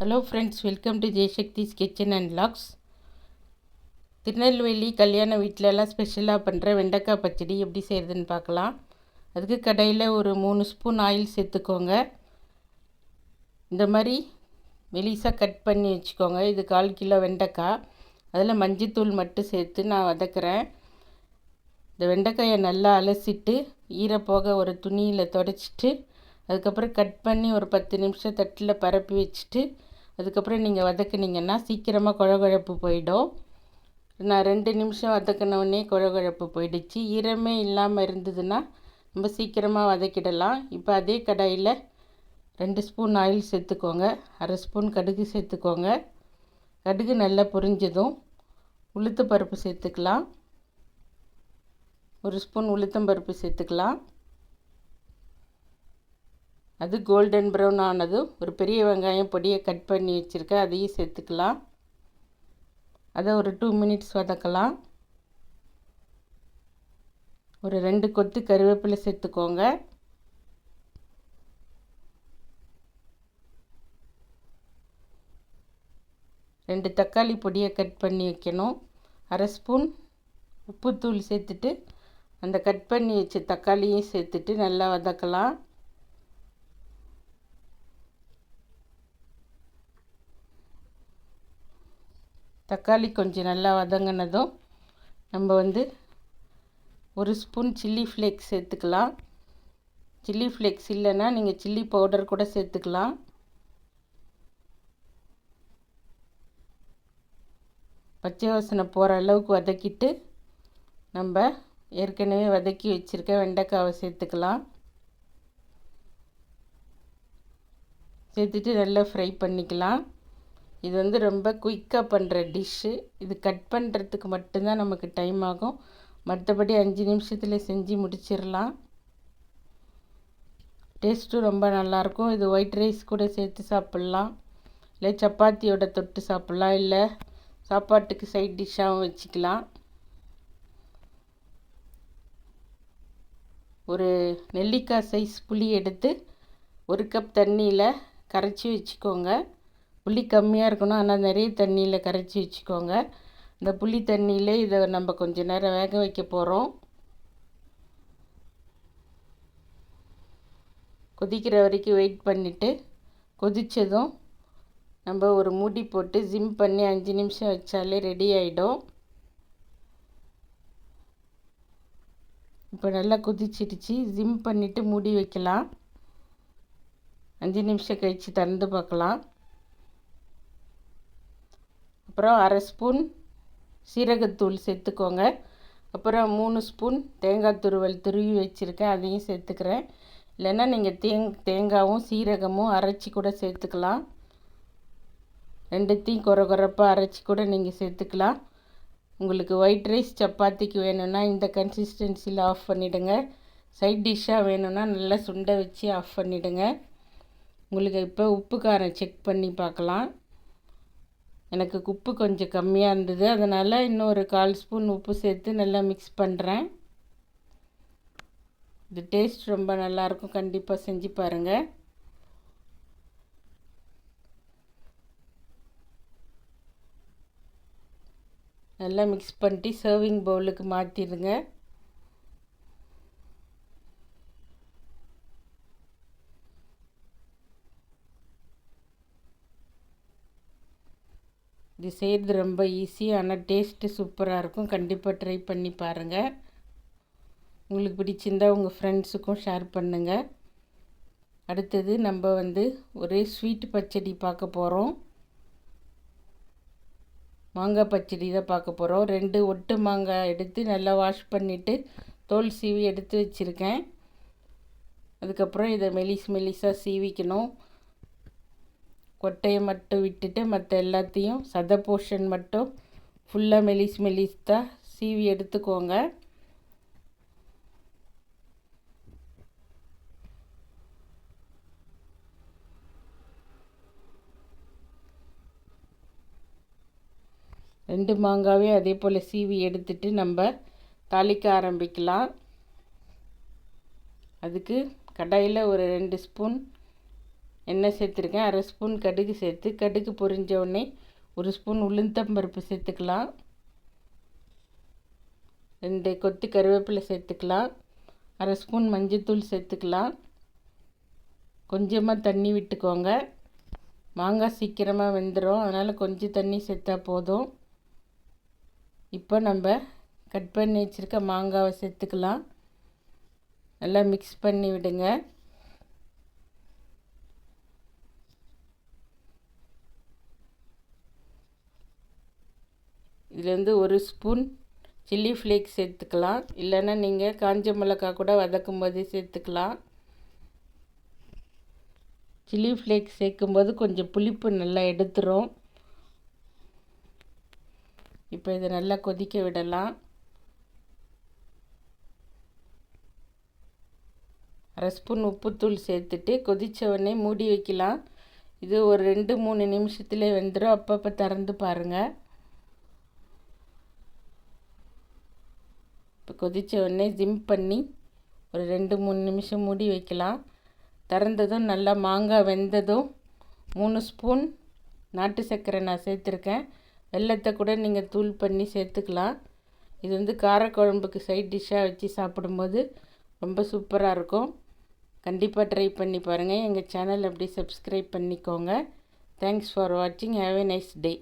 Hello friends welcome to Jayasakthi's kitchen and logs Tirunelveli கல்யாண வீட்டிலலாம் ஸ்பெஷலாக பண்ணுற வெண்டைக்காய் பச்சடி எப்படி செய்கிறதுன்னு பார்க்கலாம். அதுக்கு கடையில் ஒரு மூணு ஸ்பூன் ஆயில் சேர்த்துக்கோங்க. இந்த மாதிரி மெலிசாக கட் பண்ணி வச்சுக்கோங்க. இது கால் கிலோ வெண்டைக்காய். அதில் மஞ்சத்தூள் மட்டும் சேர்த்து நான் வதக்குறேன். இந்த வெண்டைக்காயை நல்லா அலசிட்டு ஈரப்போக ஒரு துணியில் தொடச்சிட்டு அதுக்கப்புறம் கட் பண்ணி ஒரு பத்து நிமிஷம் தட்டில் பரப்பி வச்சுட்டு அதுக்கப்புறம் நீங்கள் வதக்குனீங்கன்னா சீக்கிரமாக குழகுழப்பு போயிடும். நான் ரெண்டு நிமிஷம் வதக்கினோடனே குழகுழப்பு போயிடுச்சு. ஈரமே இல்லாமல் இருந்ததுன்னா ரொம்ப சீக்கிரமாக வதக்கிடலாம். இப்போ அதே கடாயில் ரெண்டு ஸ்பூன் ஆயில் சேர்த்துக்கோங்க. அரை ஸ்பூன் கடுகு சேர்த்துக்கோங்க. கடுகு நல்லா பொரிஞ்சதும் உளுத்து பருப்பு சேர்த்துக்கலாம். ஒரு ஸ்பூன் உளுத்தம்பருப்பு சேர்த்துக்கலாம். அது கோல்டன் ப்ரௌன் ஆனதும் ஒரு பெரிய வெங்காயம் பொடியை கட் பண்ணி வச்சுருக்கேன். அதையும் சேர்த்துக்கலாம். அதை ஒரு டூ மினிட்ஸ் வதக்கலாம். ஒரு ரெண்டு கொத்து கருவேப்பிலை சேர்த்துக்கோங்க. ரெண்டு தக்காளி பொடியை கட் பண்ணி வைக்கணும். அரை ஸ்பூன் உப்புத்தூள் சேர்த்துட்டு அந்த கட் பண்ணி வச்ச தக்காளியும் சேர்த்துட்டு நல்லா வதக்கலாம். தக்காளி கொஞ்சம் நல்லா வதங்கினதும் நம்ம வந்து ஒரு ஸ்பூன் சில்லி ஃப்ளேக்ஸ் சேர்த்துக்கலாம். சில்லி ஃப்ளேக்ஸ் இல்லைன்னா நீங்கள் சில்லி பவுடர் கூட சேர்த்துக்கலாம். பச்சை வாசனை போகிற அளவுக்கு வதக்கிட்டு நம்ம ஏற்கனவே வதக்கி வச்சுருக்க வெண்டைக்காவை சேர்த்துக்கலாம். சேர்த்துட்டு நல்லா ஃப்ரை பண்ணிக்கலாம். இது வந்து ரொம்ப குயிக்காக பண்ணுற டிஷ்ஷு இது கட் பண்ணுறதுக்கு மட்டும்தான் நமக்கு டைம் ஆகும். மற்றபடி அஞ்சு நிமிஷத்தில் செஞ்சு முடிச்சிடலாம். டேஸ்ட்டும் ரொம்ப நல்லாயிருக்கும். இது ஒயிட் ரைஸ் கூட சேர்த்து சாப்பிட்லாம். இல்லை சப்பாத்தியோட தொட்டு சாப்பிட்லாம். இல்லை சாப்பாட்டுக்கு சைட் டிஷ்ஷாகவும் வச்சுக்கலாம். ஒரு நெல்லிக்காய் சைஸ் புளி எடுத்து ஒரு கப் தண்ணியில் கரைச்சி வச்சுக்கோங்க. புளி கம்மியாக இருக்கணும். ஆனால் நிறைய தண்ணியில் கரைச்சி வச்சுக்கோங்க. இந்த புளி தண்ணியிலே இதை நம்ம கொஞ்சம் நேரம் வேக வைக்க போகிறோம் கொதிக்கிற வரைக்கும் வெயிட் பண்ணிவிட்டு கொதித்ததும் நம்ம ஒரு மூடி போட்டு ஜிம் பண்ணி அஞ்சு நிமிஷம் வச்சாலே ரெடி ஆகிடும் இப்போ நல்லா கொதிச்சிடுச்சு. ஜிம் பண்ணிவிட்டு மூடி வைக்கலாம். அஞ்சு நிமிஷம் கழித்து திறந்து பார்க்கலாம். அப்புறம் அரை ஸ்பூன் சீரகத்தூள் சேர்த்துக்கோங்க. அப்புறம் மூணு ஸ்பூன் தேங்காய் துருவல் துருவி வச்சுருக்கேன் அதையும் சேர்த்துக்கிறேன். இல்லைன்னா நீங்கள் தேங் தேங்காயும் சீரகமும் அரைச்சி கூட சேர்த்துக்கலாம். ரெண்டுத்தையும் குறை குறைப்பாக அரைச்சி கூட நீங்கள் சேர்த்துக்கலாம். உங்களுக்கு ஒயிட் ரைஸ் சப்பாத்திக்கு வேணும்னா இந்த கன்சிஸ்டன்சியில் ஆஃப் பண்ணிவிடுங்க சைட் டிஷ்ஷாக வேணும்னா நல்லா சுண்டை வச்சு ஆஃப் பண்ணிவிடுங்க உங்களுக்கு இப்போ உப்பு காரம் செக் பண்ணி பார்க்கலாம். எனக்கு உப்பு கொஞ்சம் கம்மியாக இருந்தது. அதனால் இன்னொரு கால் ஸ்பூன் உப்பு சேர்த்து நல்லா மிக்ஸ் பண்ணுறேன் இது டேஸ்ட் ரொம்ப நல்லாயிருக்கும் கண்டிப்பாக செஞ்சு பாருங்கள் நல்லா மிக்ஸ் பண்ணிட்டு சர்விங் பவுலுக்கு மாற்றிடுங்க இது செய்கிறது ரொம்ப ஈஸி ஆனால் டேஸ்ட்டு சூப்பராக இருக்கும். கண்டிப்பாக ட்ரை பண்ணி பாருங்கள் உங்களுக்கு பிடிச்சிருந்தால் உங்கள் ஃப்ரெண்ட்ஸுக்கும் ஷேர் பண்ணுங்கள் அடுத்தது நம்ம வந்து ஒரே ஸ்வீட் பச்சடி பார்க்க போகிறோம் மாங்காய் பச்சடி தான் பார்க்க போகிறோம் ரெண்டு ஒட்டு மாங்காய் எடுத்து நல்லா வாஷ் பண்ணிவிட்டு தோல் சீவி எடுத்து வச்சுருக்கேன். அதுக்கப்புறம் இதை மெலிஸ் மெலிஸாக சீவிக்கணும். கொட்டையை மட்டும் விட்டுட்டு மற்ற எல்லாத்தையும் சத போர்ஷன் மட்டும் ஃபுல்லாக மெலிஸ் மெலிஸ்தாக சீவி எடுத்துக்கோங்க. ரெண்டு மாங்காவே அதே போல் சீவி எடுத்துட்டு நம்ம தாளிக்க ஆரம்பிக்கலாம். அதுக்கு கடாயில் ஒரு ரெண்டு ஸ்பூன் எண்ணெய் சேர்த்துருக்கேன். அரை ஸ்பூன் கடுகு சேர்த்து கடுகு பொரிஞ்ச உடனே ஒரு ஸ்பூன் உளுந்தம்பருப்பு சேர்த்துக்கலாம். ரெண்டு கொத்து கருவேப்பிலை சேர்த்துக்கலாம். அரை ஸ்பூன் மஞ்சத்தூள் சேர்த்துக்கலாம். கொஞ்சமாக தண்ணி விட்டுக்கோங்க. மாங்காய் சீக்கிரமாக வெந்துடும் அதனால் கொஞ்சம் தண்ணி சேர்த்தா போதும். இப்போ நம்ம கட் பண்ணி வச்சுருக்க மாங்காவை சேர்த்துக்கலாம். நல்லா மிக்ஸ் பண்ணி விடுங்க. இதுலேருந்து ஒரு ஸ்பூன் சில்லி ஃப்ளேக்ஸ் சேர்த்துக்கலாம். இல்லைன்னா நீங்கள் காஞ்ச மிளகா கூட வதக்கும் போதே சேர்த்துக்கலாம். சில்லி ஃப்ளேக்ஸ் சேர்க்கும்போது கொஞ்சம் புளிப்பு நல்லா எடுத்துரும். இப்போ இதை நல்லா கொதிக்க விடலாம். அரை ஸ்பூன் உப்புத்தூள் சேர்த்துட்டு கொதித்தவொடனே மூடி வைக்கலாம். இது ஒரு ரெண்டு மூணு நிமிஷத்துலேயே வெந்துடும் அப்பப்போ திறந்து பாருங்கள் கொதித்த உடனே ஜிம் பண்ணி ஒரு ரெண்டு மூணு நிமிஷம் மூடி வைக்கலாம். திறந்ததும் நல்லா மாங்காய் வெந்ததும் மூணு ஸ்பூன் நாட்டு சர்க்கரை நான் சேர்த்துருக்கேன். வெள்ளத்தை கூட நீங்கள் தூள் பண்ணி சேர்த்துக்கலாம். இது வந்து காரக்குழம்புக்கு சைட் டிஷ்ஷாக வச்சு சாப்பிடும்போது ரொம்ப சூப்பராக இருக்கும். கண்டிப்பாக ட்ரை பண்ணி பாருங்கள் எங்கள் சேனல் அப்படி சப்ஸ்கிரைப் பண்ணிக்கோங்க. தேங்க்ஸ் ஃபார் வாட்சிங் ஹாவ் எ நைஸ் டே